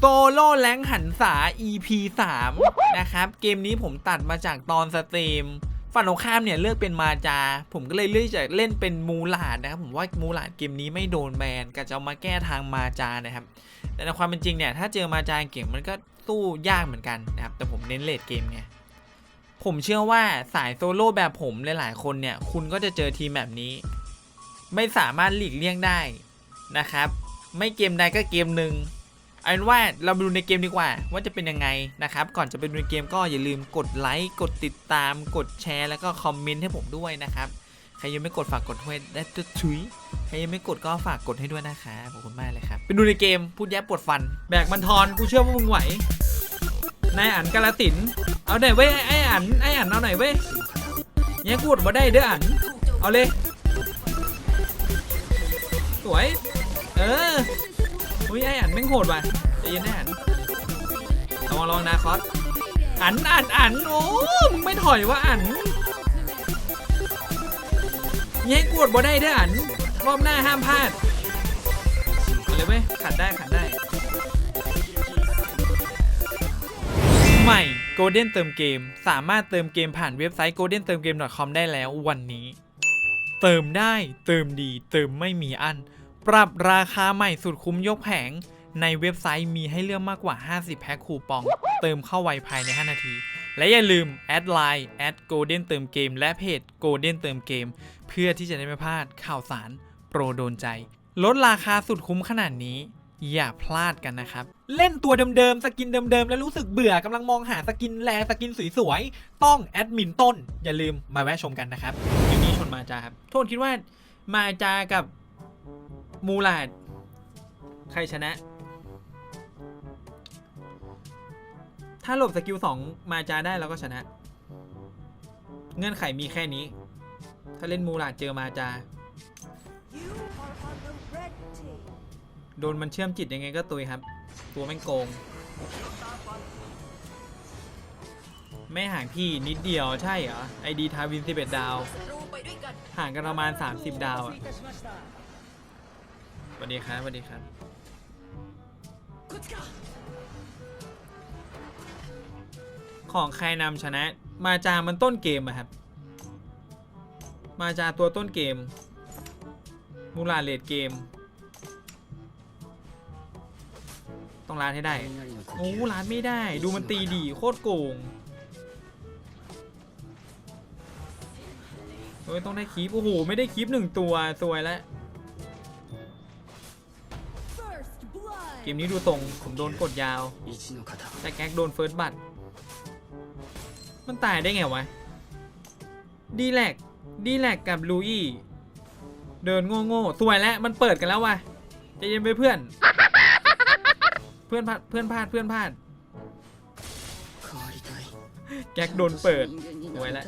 โซโล่แรงหันษา EP 3 นะครับ เกมนี้ผมตัดมาจากตอนสตรีมฝั่งตรงข้ามเนี่ยเลือกเป็นมาจา ผมก็เลยเลือกจะเล่นเป็นมูหลาดนะครับ ผมว่ามูหลาดเกมนี้ไม่โดนแบนก็จะเอามาแก้ทางมาจานะครับ แต่ในความเป็นจริงเนี่ยถ้าเจอมาจาเก่งมันก็สู้ยากเหมือนกันนะครับ แต่ผมเน้นเลดเกมไงผมเชื่อว่าสายโซโล่แบบผมหลายๆคนเนี่ย คุณก็จะเจอทีมแบบนี้ ไม่สามารถหลีกเลี่ยงได้นะครับ ไม่เกมใดก็เกมหนึ่ง เอาเป็นว่าเราไปดูในเกมดีกว่า ว่าจะเป็นยังไงนะครับ ก่อนจะไปดูในเกมก็อย่าลืมกดไลค์กดติดตาม กดแชร์แล้วก็คอมเมนต์ให้ผมด้วยนะครับ ใครยังไม่กดฝากกดด้วยได้ตัวทุยใครยังไม่กดก็ฝากกดให้ด้วยนะครับขอบคุณมากเลยครับไปดูในเกมพูดแยบปวดฟัน แบกมันทอนกูเชื่อว่ามึงไหวนายอันกาลติน เอาหน่อยเว้ยไออันไออันเอาหน่อยเว้ยเนี่ยกูดมาได้เด้ออัน เอาเลย สวย เออ อุ้ยไอ้อันแม่งโหดว่ะใจเย็นไอ้อันลองลองนาคอสอันอันอันโอ้มึงไม่ถอยว่ะอันเนี่ยกูดมาได้ด้ออันรอบหน้าห้ามพลาดเอาเลยเว้ยขัดได้ขัดได้ ใหม่ Golden เติมเกม สามารถเติมเกมผ่านเว็บไซต์ golden เติมเกม .com ได้แล้ววันนี้ เติมได้เติมดีเติมไม่มีอัน ปรับราคาใหม่สุดคุ้มยกแผง ในเว็บไซต์มีให้เลือกมากกว่า 50 แพ็คคูปอง เติมเข้าไวภายใน 5 นาที และอย่าลืมแอดไลน์แอด golden เติมเกม และเพจ golden เติมเกม เพื่อที่จะได้ไม่พลาดข่าวสาร โปรโดนใจ ลดราคาสุดคุ้มขนาดนี้ อย่าพลาดกันนะครับ เล่นตัวเดิมๆ สกินเดิมๆ แล้วรู้สึกเบื่อกำลังมองหาสกินแลสกินสวยๆ ต้องแอดมินต้น อย่าลืมมาแวะชมกันนะครับทีนี้ชนมาจาครับโทษคิดว่ามาจากับ มูลาด ใครชนะ ถ้าหลบสกิลสองมาจาได้เราก็ชนะ เงื่อนไขมีแค่นี้ ถ้าเล่นมูลาดเจอมาจา โดนมันเชื่อมจิตยังไงก็ตุยครับ ตัวแม่งโกง ไม่ห่างพี่นิดเดียวใช่เหรอไอดีทาวิน11 ดาว ห่างกันประมาณ 30 ดาวอะ สวัสดีครับสวัสดีครับ ของใครนำชนะ มาจามันต้นเกมอะครับ มาจาตัวต้นเกม มูลาเลดเกม ต้องร้านให้ได้ โอ้ร้านไม่ได้ ดูมันตีดีโคตรโกงโอ้ยต้องได้คีปโอ้โห ไม่ได้คีปหนึ่งตัวสวยแล้ว มนี้ดูตรงผมโดนกดยาวแต่แก๊กโดนเฟิร์สบัตมันตายได้ไงวะ ดีแลกดีแลกกับลูอี้เดินโง่โง่ๆสวยแล้วมันเปิดกันแล้ววะใจเย็นไปเพื่อน เพื่อนพลาดเพื่อนพลาดเพื่อนพลาดแก๊กโดนเปิดไว้แล้ว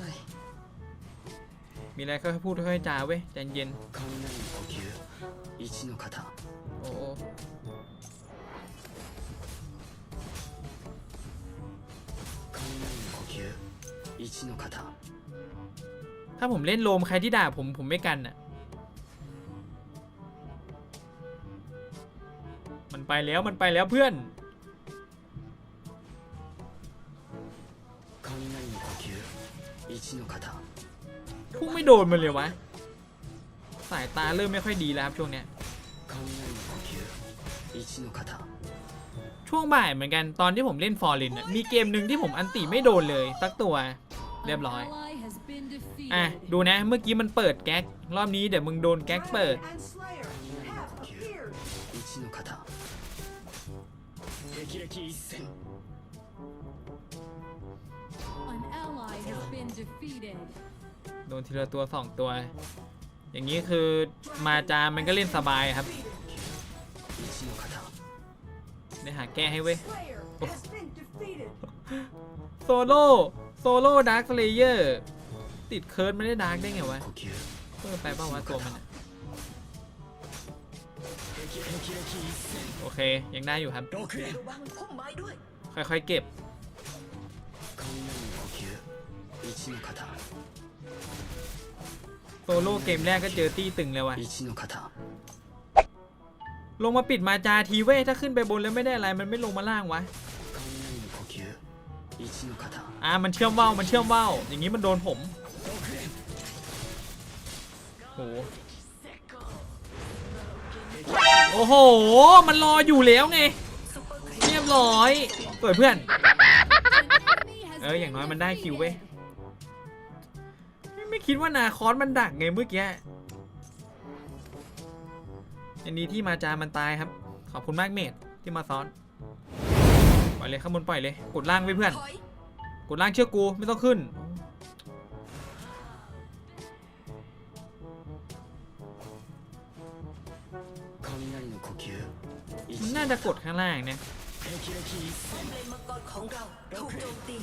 มีอะไรค่อยพูดค่อยๆจาเว้ยใจเย็น ถ้าผมเล่นโลมใครที่ด่าผมผมไม่กันอะ มันไปแล้วมันไปแล้วเพื่อนพุ่งไม่โดนมันเลยวะ สายตาเริ่มไม่ค่อยดีแล้วครับช่วงเนี้ยช่วงบ่ายเหมือนกันตอนที่ผมเล่นฟอร์ลินอะมีเกมหนึ่งที่ผมอันติไม่โดนเลยสักตัว เรียบร้อย อะ ดูนะ เมื่อกี้มันเปิดแก๊ก รอบนี้เดี๋ยวมึงโดนแก๊กเปิด Dragon and Slayer have appeared. An ally has been defeated. โดนทีละตัวสองตัว อย่างนี้คือมาจามันก็เล่นสบายครับ ได้หาแก้ให้เว้ย Slayer has been defeated. โซโล่ โซโล่ดาร์คเลเยอร์ติดเคิร์ดไม่ได้ดาร์กได้ไงวะเพิ่มไปบ้างวะตัวมันโอเค ยังได้อยู่ครับ ค่อยๆเก็บโซโล่เกมแรกก็เจอตี้ตึงเลยว่ะลงมาปิดมาจาทีเว้ถ้าขึ้นไปบนแล้วไม่ได้อะไร มันไม่ลงมาล่างวะ อ่ามันเชื่อมว่าวมันเชื่อมว่าวอย่างนี้มันโดนผมโหโอ้โห มันรออยู่แล้วไง เรียบร้อยเปิดเพื่อน Enemy has เออ อย่างน้อยมันได้คิวเว้ย defeated. ไม่ไม่คิดว่านาคอสมันดักไงเมื่อกี้ อันนี้ที่มาจามันตายครับ ขอบคุณมากเมดที่มาซ้อน ปล่อยเลยข้างบนปล่อยเลย กดล่างไว้เพื่อน กดล่างเชื่อกูไม่ต้องขึ้น 雷の呼吸 มันน่าจะกดข้างล่างเนี่ย 霹靂一閃 เลนมังกรของเราถูกโจมตี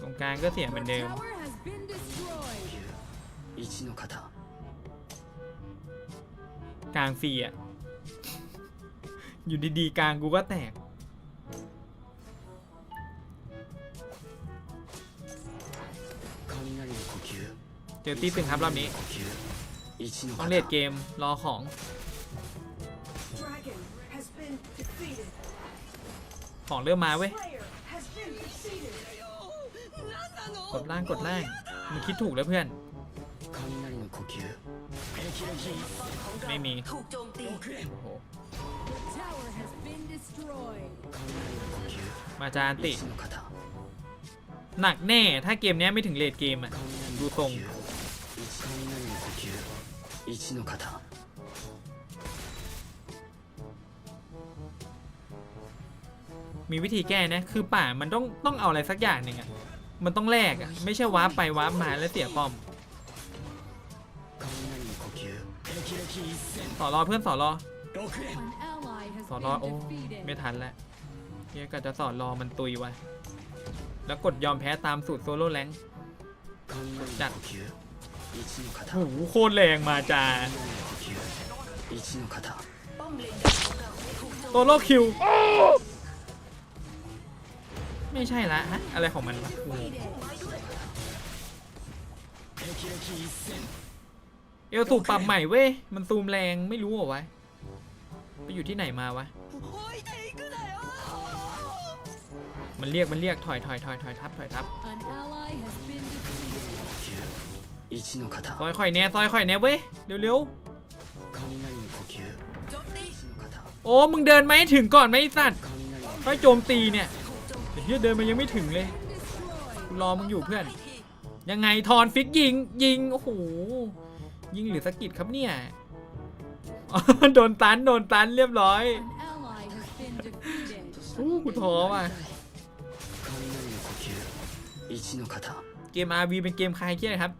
ตรงกลางก็เสียเหมือนเดิม Tower has been destroyed. 一の型 กลางฟรีอ่ะ อยู่ดีๆกลางกูก็แตก เจอตีตึงครับรอบนี้ ต้องเล่นเกมรอของ ของเริ่มมาเว้ย กดล่างกดแรงมึงคิดถูกแล้วเพื่อน ไม่มีมาจานติ หนักแน่ถ้าเกมนี้ไม่ถึงเลดเกมอะดูทรงมีวิธีแก้นะ คือป่ามันต้องต้องเอาอะไรสักอย่างหนึ่งอะ มันต้องแลกอะ ไม่ใช่วาร์ปไปวาร์ปมาแล้วเสียปอม สอรอเพื่อนสอรอสอรอโอ้ไม่ทันแล้วเนี่ยก็จะสอนรอมันตุยวะ แล้วกดยอมแพ้ตามสูตรโซโล่แรงจัดโอ้โหโคตรแรงมาจ้าโซโล่คิว ไม่ใช่ละฮะอะไรของมันวะเอลสูบปรับใหม่เว้ย มันซูมแรงไม่รู้เหรอวะ ไปอยู่ที่ไหนมาวะ มันเรียกมันเรียกถอยถอยถอยถอยทับถอยทับซอยค่อยแน่ซอยค่อยแน่เว้ยเร็วๆโอ้มึงเดินไหมถึงก่อนไหมสัตว์ค่อยโจมตีเนี่ยเฮียเดินมันยังไม่ถึงเลยรอมึงอยู่เพื่อน ยังไงทอนฟิกยิงยิงโอ้โหยิงหรือสกิดครับเนี่ยโดนตันโดนตันเรียบร้อยโอ้กูท้อว่ะ เกม RV เป็นเกมคลายเครียดครับ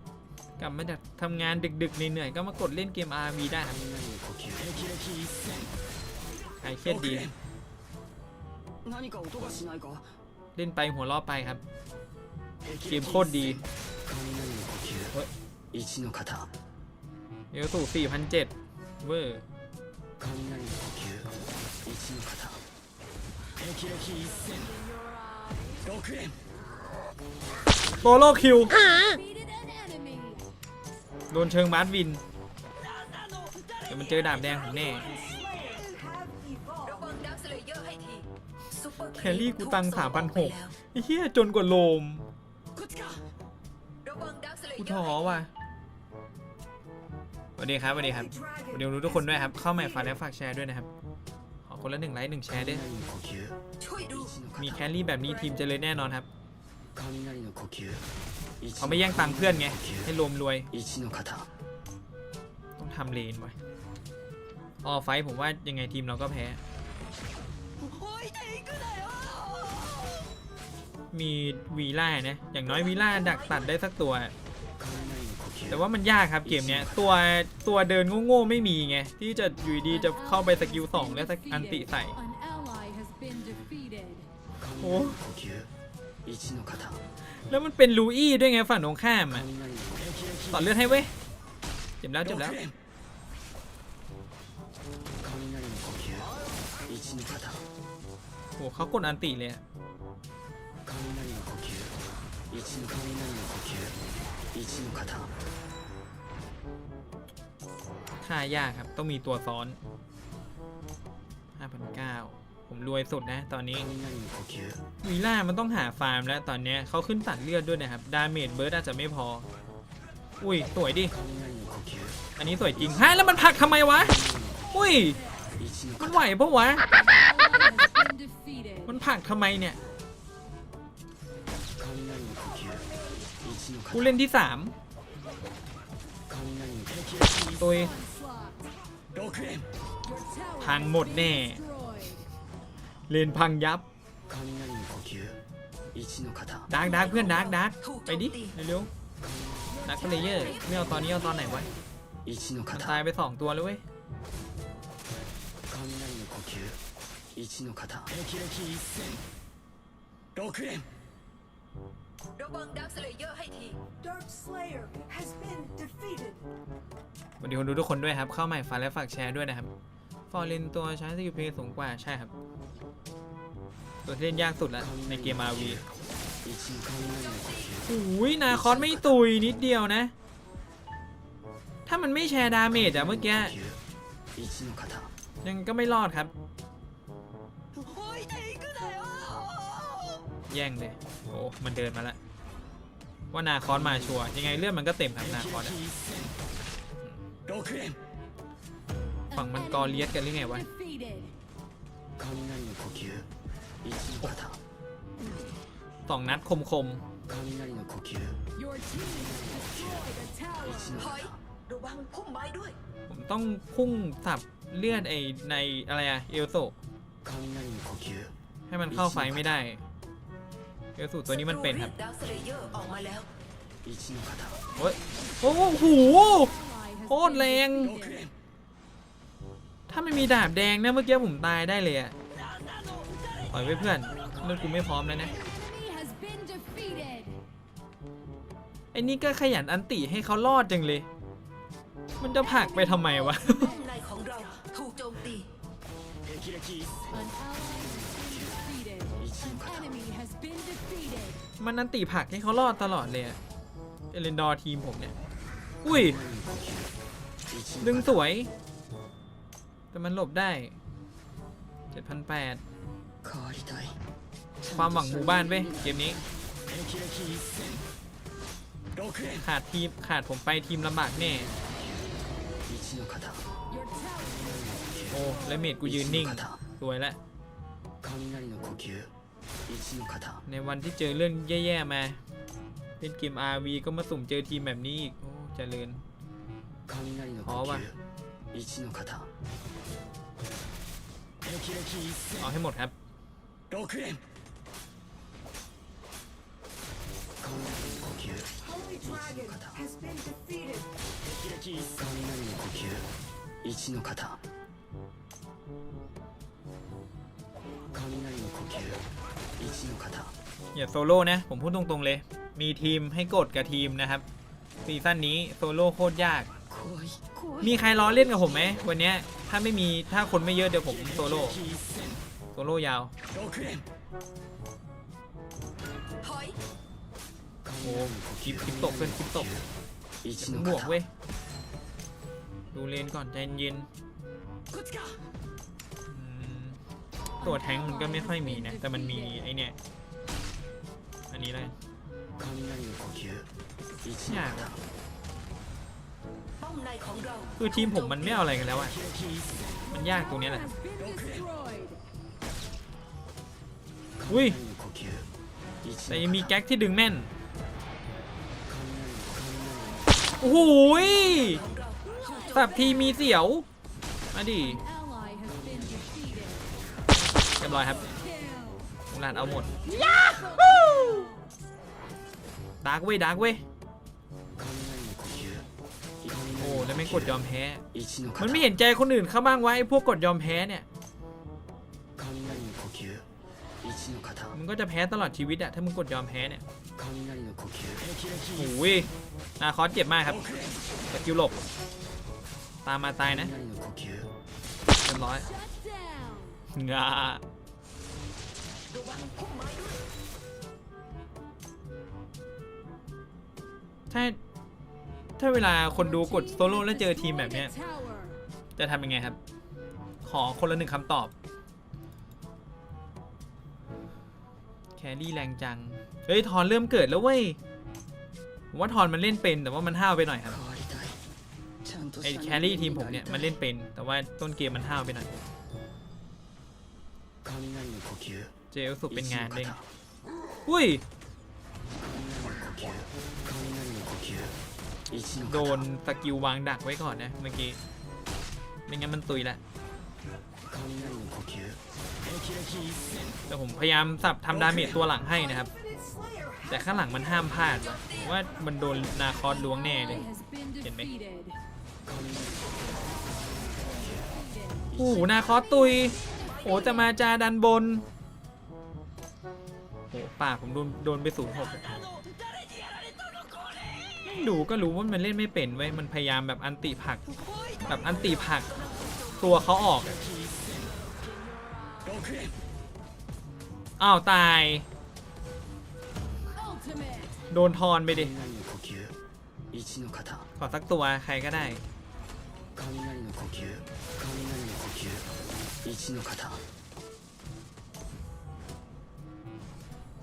กลับมาจากทำงานดึกๆเหนื่อยๆก็มากดเล่นเกม RV ได้ครับ 雷の呼吸霹靂一閃 คลายเครียดดี 何か音がしないか เล่นไปหัวล้อไปครับ เกมโคตรดี 雷の呼吸一の型 เอลสู่4,007เวอร์ 雷の呼吸一の型霹靂一閃6連 โตโลคิว โดนเชิงมาร์วิน เดี๋ยวมันเจอดาบแดงผมแน่ แคลรี่กูตังสามพันหกไอ้เหี้ยจนกว่าโลม กูท้อว่ะสวัสดีครับสวัสดีครับสวัสดีรู้ทุกคนด้วยครับ เข้าใหม่ฝากแล้วฝากแชร์ด้วยนะครับ ขอคนละหนึ่งไลค์หนึ่งแชร์ด้วย มีแคลรี่แบบนี้ทีมจะเลยแน่นอนครับ เขาไม่แย่งตังเพื่อนไง ให้รวมรวย ต้องทำเลนไว้ออไฟผมว่ายังไงทีมเราก็แพ้ มีวีล่านะ อย่างน้อยวีล่าดักตัดได้สักตัว แต่ว่ามันยากครับเกมเนี้ย ตัวตัวเดินโง่ๆไม่มีไง ที่จะอยู่ดีจะเข้าไปสกิลสองแล้วสักอันติใส่ โอ้ แล้วมันเป็นลูอี้ด้วยไงฝั่งตรงข้ามอะต่อเลือดให้เว้ยจบแล้วจบแล้วโหเขากดอันติเลยอะค่ายากครับ ต้องมีตัวซ้อน5,009 ผมรวยสุดนะตอนนี้วีล่ามันต้องหาฟาร์มแล้วตอนนี้เขาขึ้นตัดเลือดด้วยนะครับ ดาเมจเบิร์ดอาจจะไม่พอ อุ้ย สวยดิ อันนี้สวยจริงฮะแล้วมันผักทำไมวะ อุ้ย มันไหวปะวะ มันผักทำไมเนี่ยกูเล่นที่สามตัวพังหมดแน่ เลนพังยับดักดักเพื่อนดักดักไปดิเร็วๆดักเลเยอร์ไม่เอาตอนนี้เอาตอนไหนวะตายไปสองตัวเลยเว้ยสวันดีคนดูทุกคนด้วยครับ เข้าใหม่ฝากและฝากแชร์ด้วยนะครับ ฟอร์เรนตัวใช้สกิลเพย์สูงกว่าใช่ครับ ตัวที่เล่นยากสุดและในเกมอาวีอุ้ยนาคอนไม่ตุยนิดเดียวนะ ถ้ามันไม่แชร์ดาเมจอะเมื่อกี้ยังก็ไม่รอดครับ แย่งเลยโอ้มันเดินมาแล้วว่านาคอนมาชัวยังไงเลือดมันก็เต็มครับนาคอนะ ฝั่งมันกอเลียดกันหรือไงวะสองนัดคมคมผมต้องพุ่งสับเลือดไอในอะไรอะเอลโซให้มันเข้าไฟไม่ได้ เอลสูตัวนี้มันเป็นครับโอ้โหโคตรแรง ถ้าไม่มีดาบแดงเนะเมื่อกี้ผมตายได้เลยอะถอยไปเพื่อนเลือกูไม่พร้อมแล้วนะไอ้นี่ก็ขยันอันติให้เขารอดจังเลย มันจะผักไปทำไมวะมันอันติผักให้เขารอดตลอดเลยอะเอเลนดอร์ทีมผมเนี่ย อุ้ย ดึงสวย แต่มันหลบได้7,800ความหวังหมู่บ้านไปเกมนี้ ขาดทีมขาดผมไปทีมลำบากแน่ โอ้ และเมดกูยืนนิ่งรวยแล้วในวันที่เจอเรื่องแย่ๆมาเป็นเกม RV ก็มาสุ่มเจอทีมแบบนี้อีก โอ้จเจริญอ๋อว่ะ เอาให้หมดครับ 閃6連雷の呼吸 Holy Dragon has been defeated. 霹靂一閃雷の呼吸一の型雷の呼吸一の型 อย่าโซโล่นะ ผมพูดตรงๆเลย มีทีมให้กดกับทีมนะครับ ซีซั่นนี้โซโล่โคตรยาก 怖い怖 มีใครล้อเล่นกับผมไหมวันเนี้ย ถ้าไม่มีถ้าคนไม่เยอะเดี๋ยวผมโซโล่โซโล่ยาวโอ้คลิปคลิปตกเป็นคลิปตกบวกเว้ยดูเลนก่อนใจเย็นตัวแทงมันก็ไม่ค่อยมีนะ แต่มันมีไอเนี่ย อันนี้เลยยาก คือทีมผมมันไม่เอาอะไรกันแล้วอะมันยากตรงนี้แหละ อุ้ย แต่มีแก๊กที่ดึงแม่น โอ้โหสับทีมีเสียว มาดิเรียบร้อยครับหลานเอาหมดดาร์กเว้ยดาร์กเว้ย ไม่กดยอมแพ้ มันไม่เห็นใจคนอื่นเข้าบ้างวะไอ้พวกกดยอมแพ้เนี่ยมันก็จะแพ้ตลอดชีวิตอะถ้ามึงกดยอมแพ้เนี่ยโอ้ยนาคอสเจ็บมากครับตะกิลหลบ ตามมาตายนะเรียร้อยงาใช่ ถ้าเวลาคนดูกดโซโล่แล้วเจอทีมแบบเนี้ย จะทำยังไงครับ ขอคนละหนึ่งคำตอบ แครี่แรงจัง เฮ้ย ทอนเริ่มเกิดแล้วเว้ยว่าทอนมันเล่นเป็นแต่ว่ามันห้าวไปหน่อยครับไอแครี่ทีมผมเนี่ยมันเล่นเป็น แต่ว่าต้นเกมมันห้าวไปหน่อยเจลสุกเป็นงานเด้งอุ้ย โดนสกิลวางดักไว้ก่อนนะเมื่อกี้ ไม่งั้นมันตุยละแต่ผมพยายามสับทำดาเมจตัวหลังให้นะครับ แต่ข้างหลังมันห้ามพลาดว่ามันโดนนาคอสล้วงแน่เลย เห็นไหมโอ้นาคอสตุย โอ้จะมาจาดันบน โอ้ปากผมโดนโดนไปศูนย์หก ดูก็รู้ว่ามันเล่นไม่เป็นไว้มันพยายามแบบอันติผัก แบบอันติผักตัวเขาออกอ้าวตาย โดนทอนไปดิขอสักตัวใครก็ได้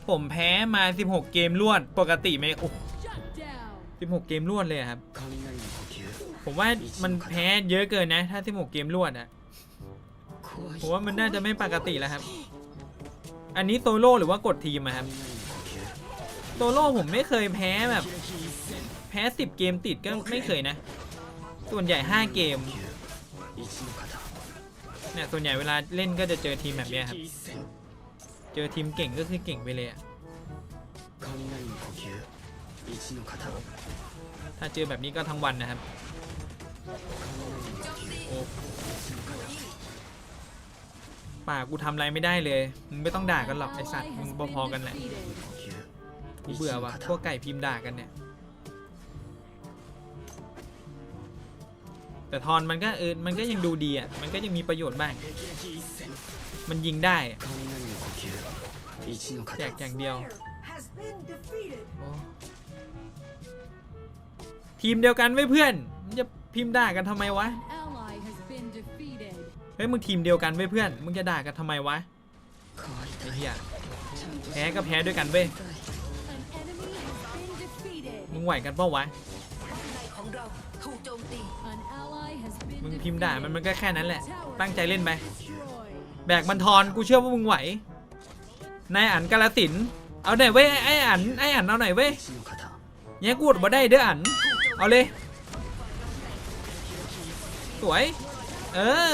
ผมแพ้มา 16 เกมรวด ปกติไหมโอ้ 16 เกมรวดเลยครับ ผมว่ามันแพ้เยอะเกินนะ ถ้า 16 เกมรวดอะผมว่ามันน่าจะไม่ปกติแล้วครับ อันนี้โตโล่หรือว่ากดทีมอะครับโตโล่ผมไม่เคยแพ้แบบ แพ้ 10 เกมติดก็ไม่เคยนะ ส่วนใหญ่ 5 เกมเนี่ยส่วนใหญ่เวลาเล่นก็จะเจอทีมแบบนี้ครับ เจอทีมเก่งก็คือเก่งไปเลยอะ ถ้าเจอแบบนี้ก็ทั้งวันนะครับป่ากกูทำอะไรไม่ได้เลย มึงไม่ต้องด่ากันหรอกไอสัตว์ มึงพอๆกันแหละ กูเบื่อว่ะพวกไก่พิมพ์ด่ากันเนี่ย แต่ทอนมันก็เออ มันก็ยังดูดีอะ มันก็ยังมีประโยชน์บ้าง มันยิงได้แจกอย่างเดียว ทีมเดียวกันไว้เพื่อนจะพิมพ์ด่ากันทำไมวะเฮ้ยมึงทีมเดียวกันไว้เพื่อนมึงจะด่ากันทำไมวะไอ้เหี้ยแพ้ก็แพ้ด้วยกันเว้ยมึงไหวกันป่าวะมึงพิมพ์ด่ามันมันก็แค่นั้นแหละ ตั้งใจเล่นไหมแบกมันทอนกูเชื่อว่ามึงไหวนายอันกาลสิน เอาไหนเว้ยไออันไออันเอาไหนเว้ยเนี่ยกูดบ่ได้เด้ออัน เอาเลย สวย เออ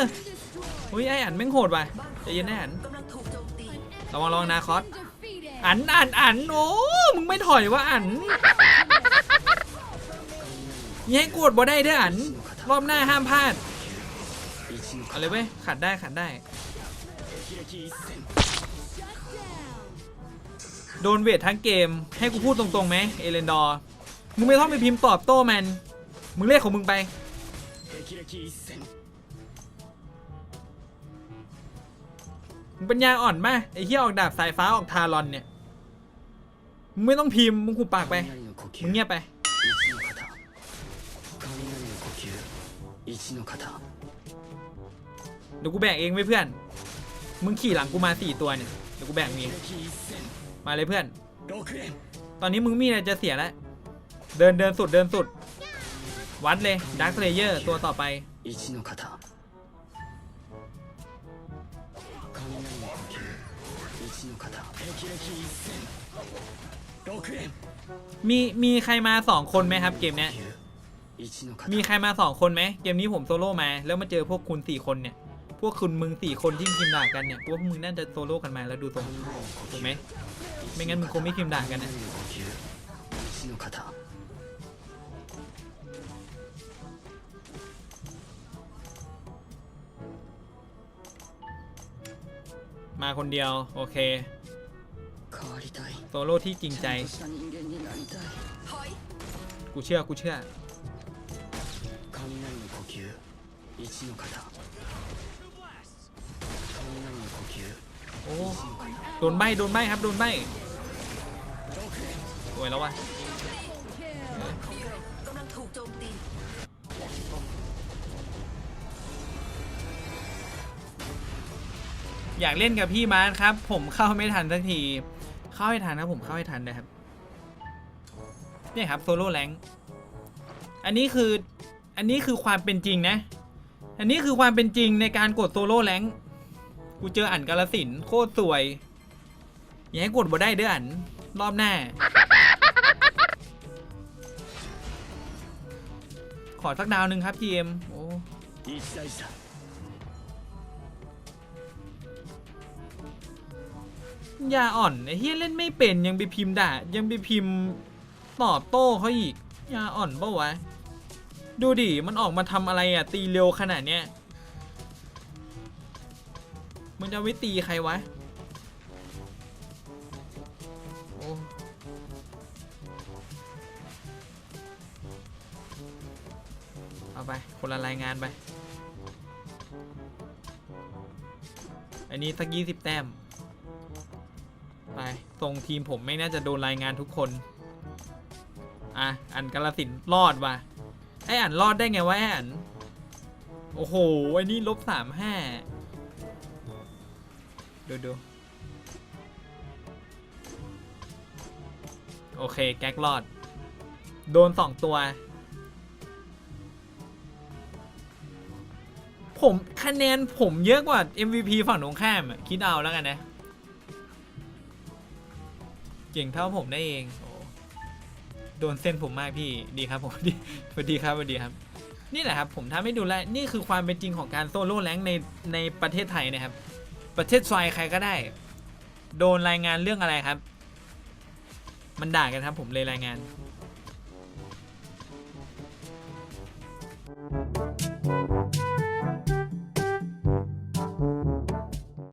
หุยไออันแม่งโหดไปจะเย็นแน่อันระวังรองนาคอสอันอันอันโอ้มึงไม่ถอยว่าอันยังให้กดบ่ได้เด้ออัน รอบหน้าห้ามพลาด เอาเลยเว้ยขัดได้ขัดได้ โดนเวททั้งเกม ให้กูพูดตรงๆไหมเอเลนดอร์ มึงไม่ต้องไปพิมพ์ตอบโต้แมนมึงเรียกของมึงไป มึงปัญญาอ่อนมากไอ้เหี้ยออกดาบสายฟ้าออกทารอนเนี่ย มึงไม่ต้องพิมพ์ มึงขู่ปากไป มึงเงียบไป เดี๋ยวกูแบกเองไว้เพื่อน มึงขี่หลังกูมาสี่ตัวเนี่ย เดี๋ยวกูแบกมีมาเลยเพื่อน ตอนนี้มึงมีอะไรจะเสียแล้ว เดินเดินสุดเดินสุด วัดเลยดักเลเยอร์ตัวต่อไป 一の型雷の呼吸一の型霹靂一閃6円 มีมีใครมาสองคนไหมครับ เกมเนี้ย 一の型 มีใครมาสองคนไหมเกมนี้ผมโซโล่มา แล้วมาเจอพวกคุณสี่คนเนี่ย พวกคุณมึงสี่คนที่พิมพ์ด่ากันเนี่ยกูว่าพวกมึงน่าจะโซโล่กันมาแล้วดูทรงถูกไหม ไม่งั้นมึงคงไม่พิมพ์ด่ากันนะ 雷の呼吸一の型 มาคนเดียว โอเค โซโล่ที่จริงใจ กูเชื่อ กูเชื่อโอ้โดนไหมโดนไหมครับ โดนไหมสวยแล้ววะ อยากเล่นกับพี่มาร์ครับ ผมเข้าไม่ทันสักที เข้าให้ทันนะผมเข้าให้ทันนะครับเนี่ยครับโซโล่แรงอันนี้คืออันนี้คือความเป็นจริงนะ อันนี้คือความเป็นจริงในการกดโซโล่แรงกูเจออันกาลสินโคตรสวย อย่าให้กดบ่ได้เด้ออันรอบหน้า ขอสักดาวหนึ่งครับ GM โอ้ ยาอ่อนไอ้เฮียเล่นไม่เป็นยังไปพิมพ์ด่ายังไปพิมพ์ตอบโต้เขาอีกยาอ่อนปะวะ ดูดิมันออกมาทำอะไรอะ ตีเร็วขนาดเนี้ยมันจะไว้ตีใครวะเอาไป คนละรายงานไป อันนี้สักยี่สิบแต้ม ไปทรงทีมผมไม่น่าจะโดนรายงานทุกคน อะ อันกาลสินธุ์รอดว่ะ ไออันรอดได้ไงวะไออัน โอ้โห ไอ้นี่ลบสามห้าดูดูโอเค แก๊กรอด โดนสองตัว ผมคะแนนผมเยอะกว่า MVP ฝั่งตรงข้ามคิดเอาแล้วกันนะ เก่งเท่าผมได้เองโอ้โดนเส้นผมมากพี่ดีครับผมดีสวัสดีครับสวัสดีครับ นี่แหละครับผมทำให้ดูแลนี่คือความเป็นจริงของการโซโล่แรงในในประเทศไทยนะครับ ประเทศไทยใครก็ได้ โดนรายงานเรื่องอะไรครับ มันด่ากันครับผมเลยรายงาน